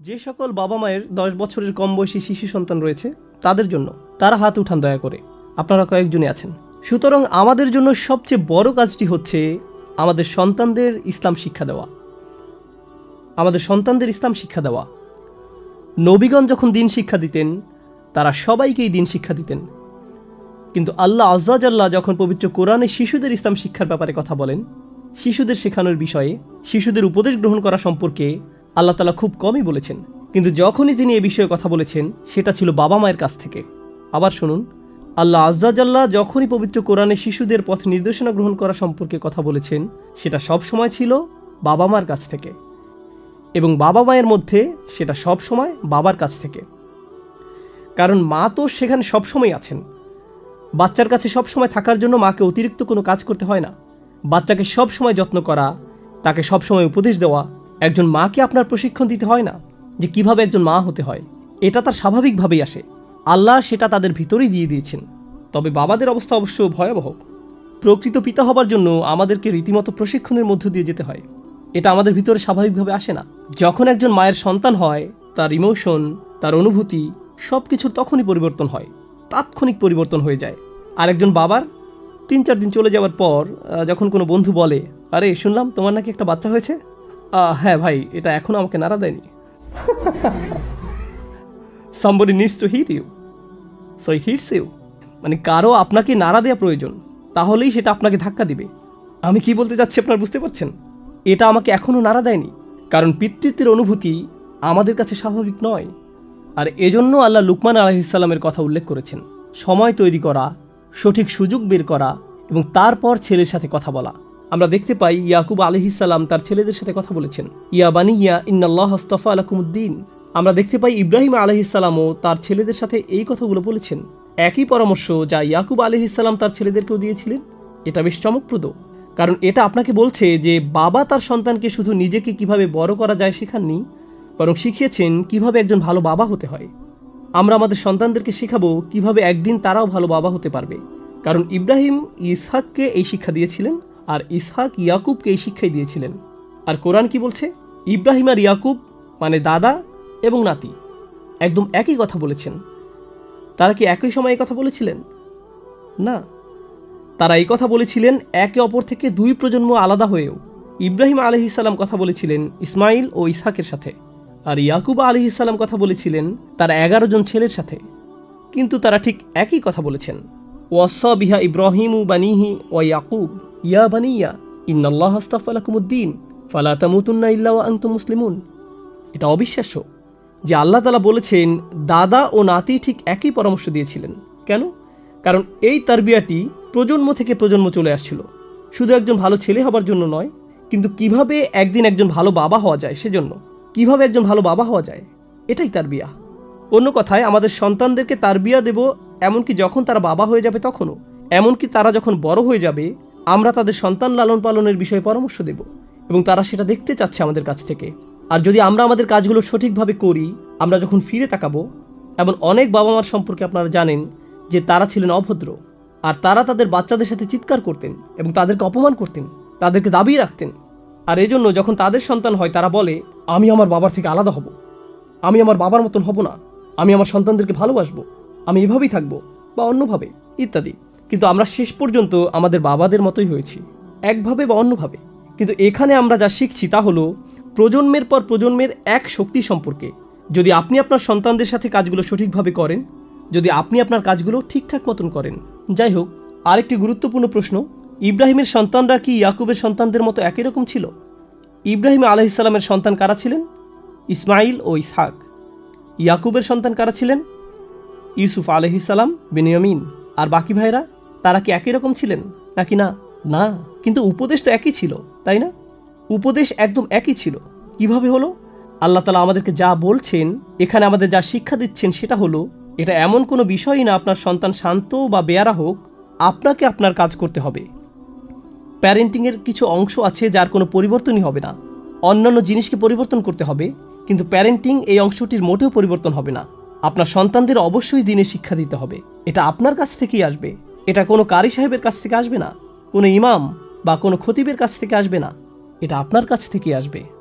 যে সকল বাবা মায়ের দশ বছরের কম বয়সী শিশু সন্তান রয়েছে, তাদের জন্য তারা হাত উঠান দয়া করে। আপনারা কয়েকজনই আছেন। সুতরাং আমাদের জন্য সবচেয়ে বড় কাজটি হচ্ছে আমাদের সন্তানদের ইসলাম শিক্ষা দেওয়া। আমাদের সন্তানদের ইসলাম শিক্ষা দেওয়া। নবীগণ যখন দিন শিক্ষা দিতেন, তারা সবাইকেই দিন শিক্ষা দিতেন। কিন্তু আল্লাহ আজ্লাহ যখন পবিত্র কোরআনে শিশুদের ইসলাম শিক্ষার ব্যাপারে কথা বলেন, শিশুদের শেখানোর বিষয়ে, শিশুদের উপদেশ গ্রহণ করা সম্পর্কে আল্লাহ তালা খুব কমই বলেছেন। কিন্তু যখনই তিনি এ বিষয়ে কথা বলেছেন, সেটা ছিল বাবা মায়ের কাছ থেকে। আবার শুনুন, আল্লাহ আজ্জাজাল্লাহ যখনই পবিত্র কোরআনে শিশুদের পথ নির্দেশনা গ্রহণ করা সম্পর্কে কথা বলেছেন, সেটা সব সময় ছিল বাবা মার কাছ থেকে। এবং বাবা মায়ের মধ্যে সেটা সব সময় বাবার কাছ থেকে। কারণ মা তো সেখানে সবসময় আছেন। বাচ্চার কাছে সবসময় থাকার জন্য মাকে অতিরিক্ত কোনো কাজ করতে হয় না। বাচ্চাকে সব সময় যত্ন করা, তাকে সব সময় উপদেশ দেওয়া একজন মাকে আপনার প্রশিক্ষণ দিতে হয় না? যে কীভাবে একজন মা হতে হয়? এটা তার স্বাভাবিকভাবেই আসে। আল্লাহ সেটা তাদের ভিতরেই দিয়ে দিয়েছেন। তবে বাবাদের অবস্থা অবশ্য ভয়াবহ। প্রকৃত পিতা হবার জন্য আমাদেরকে রীতিমতো প্রশিক্ষণের মধ্য দিয়ে যেতে হয়। এটা আমাদের ভিতরে স্বাভাবিকভাবে আসে না। যখন একজন মায়ের সন্তান হয়, তার ইমোশন তার অনুভূতি সব কিছুর তখনই পরিবর্তন হয়। তাৎক্ষণিক পরিবর্তন হয়ে যায়। আর একজন বাবার তিন চার দিন চলে যাওয়ার পর যখন কোনো বন্ধু বলে, আরে, শুনলাম তোমার নাকি একটা বাচ্চা হয়েছে। হ্যাঁ ভাই, এটা এখনও আমাকে নাড়া দেয়নি। Somebody needs to hit you so it hits you মানে কারও আপনাকে নাড়া দেওয়া প্রয়োজন, তাহলেই সেটা আপনাকে ধাক্কা দিবে। আমি কি বলতে চাচ্ছি আপনার বুঝতে পারছেন? এটা আমাকে এখনও নাড়া দেয়নি। কারণ পিতৃত্বের অনুভূতি আমাদের কাছে স্বাভাবিক নয়। আর এজন্য আল্লাহ লুকমান আলহিসাল্লামের কথা উল্লেখ করেছেন, সময় তৈরি করা, সঠিক সুযোগ বের করা এবং তারপর ছেলের সাথে কথা বলা। আমরা দেখতে পাই ইয়াকুব আলহিসাল্লাম তার ছেলেদের সাথে কথা বলেছেন। ইয়া বানি ইয়া ইন্নাল্লাহ হস্তফা আলাকুমুদ্দিন। আমরা দেখতে পাই ইব্রাহিম আলহিসাল্লামও তার ছেলেদের সাথে এই কথাগুলো বলেছেন। একই পরামর্শ যা ইয়াকুব আলহিসাল্লাম তার ছেলেদেরকেও দিয়েছিলেন। এটা বেশ চমকপ্রদ। কারণ এটা আপনাকে বলছে যে বাবা তার সন্তানকে শুধু নিজেকে কীভাবে বড় করা যায় শেখাননি, বরং শিখিয়েছেন কীভাবে একজন ভালো বাবা হতে হয়। আমরা আমাদের সন্তানদেরকে শেখাবো কীভাবে একদিন তারাও ভালো বাবা হতে পারবে। কারণ ইব্রাহিম, ইসহাককে এই শিক্ষা দিয়েছিলেন। আর ইসহাক ইয়াকুবকে এই শিক্ষাই দিয়েছিলেন। আর কোরআন কি বলছে? ইব্রাহিম আর ইয়াকুব মানে দাদা এবং নাতি। একদম একই কথা বলেছেন। তারা কি একই সময় কথা বলেছিলেন? না। তারা এই কথা বলেছিলেন একে অপর থেকে দুই প্রজন্ম আলাদা হয়েও। ইব্রাহিম আলহিসাল্লাম কথা বলেছিলেন ইসমাইল ও ইসহাকের সাথে। আর ইয়াকুব আলহিসাল্লাম কথা বলেছিলেন তার এগারো জন ছেলের সাথে। কিন্তু তারা ঠিক একই কথা বলেছেন। ওয়াস বিহা ইব্রাহিম বানিহি ও ইয়াকুব। ইয়া বানিয়া, ইন্নাল্লাহ আস্তাফালাকুমুদ্দিন ফালা তামুতুন্না ইল্লা ওয়া আনতুম মুসলিমুন। এটা অবিশ্বাস্য যে আল্লাহ তালা বলেছেন, দাদা ও নাতি ঠিক একই পরামর্শ দিয়েছিলেন। কেন? কারণ এই তারবিয়াটি প্রজন্ম থেকে প্রজন্ম চলে আসছিল। শুধু একজন ভালো ছেলে হবার জন্য নয়, কিন্তু কীভাবে একদিন একজন ভালো বাবা হওয়া যায় সেজন্য? কীভাবে একজন ভালো বাবা হওয়া যায়? এটাই তার বিয়া অন্য কথায়, আমাদের সন্তানদেরকে তার বিয়া দেব এমনকি যখন তারা বাবা হয়ে যাবে তখনও। এমনকি তারা যখন বড় হয়ে যাবে আমরা তাদের সন্তান লালন পালনের বিষয়ে পরামর্শ দেব এবং তারা সেটা দেখতে চাচ্ছে আমাদের কাছ থেকে। আর যদি আমরা আমাদের কাজগুলো সঠিকভাবে করি, আমরা যখন ফিরে তাকাবো, এমন অনেক বাবা মার সম্পর্কে আপনারা জানেন যে তারা ছিলেন অভদ্র। আর তারা তাদের বাচ্চাদের সাথে চিৎকার করতেন এবং তাদেরকে অপমান করতেন, তাদেরকে দাবি রাখতেন। আর এজন্য যখন তাদের সন্তান হয়, তারা বলে, আমি আমার বাবার থেকে আলাদা হব। আমি আমার বাবার মতন হব না। আমি আমার সন্তানদেরকে ভালোবাসবো। আমি এভাবেই থাকব বা অন্যভাবে, ইত্যাদি। কিন্তু আমরা শেষ পর্যন্ত আমাদের বাবাদের মতোই হয়েছি, একভাবে বা অন্যভাবে। কিন্তু এখানে আমরা যা শিখছি তা হলো, প্রজন্মের পর প্রজন্মের এক শক্তি সম্পর্কে। যদি আপনি আপনার সন্তানদের সাথে কাজগুলো সঠিকভাবে করেন, যদি আপনি আপনার কাজগুলো ঠিকঠাক মতন করেন। যাই হোক, আরেকটি গুরুত্বপূর্ণ প্রশ্ন, ইব্রাহিমের সন্তানরা কি ইয়াকুবের সন্তানদের মতো একই রকম ছিল? ইব্রাহিম আলহিসাল্লামের সন্তান কারা ছিলেন? ইসমাইল ও ইসহাক। ইয়াকুবের সন্তান কারা ছিলেন? ইউসুফ আলহিসাল্লাম বেনিয়ামিন। আর বাকি ভাইরা তারা কি একই রকম ছিলেন? নাকি না? না, কিন্তু উপদেশ তো একই ছিল, তাই না? উপদেশ একদম একই ছিল। কীভাবে হলো? আল্লাহ তালা আমাদেরকে যা বলছেন, এখানে আমাদের যা শিক্ষা দিচ্ছেন সেটা হলো, এটা এমন কোনো বিষয়ই না আপনার সন্তান শান্ত বা বেয়ারা হোক, আপনাকে আপনার কাজ করতে হবে। প্যারেন্টিংয়ের কিছু অংশ আছে যার কোনো পরিবর্তনই হবে না। অন্যান্য জিনিসকে পরিবর্তন করতে হবে, কিন্তু প্যারেন্টিং এই অংশটির মোটেও পরিবর্তন হবে না। আপনার সন্তানদের অবশ্যই দিনে শিক্ষা দিতে হবে। এটা আপনার কাছ থেকেই আসবে। এটা কোনো কারি সাহেবের কাছ থেকে আসবে না, কোনো ইমাম বা কোনো খতিবের কাছ থেকে আসবে না, এটা আপনার কাছ থেকে আসবে।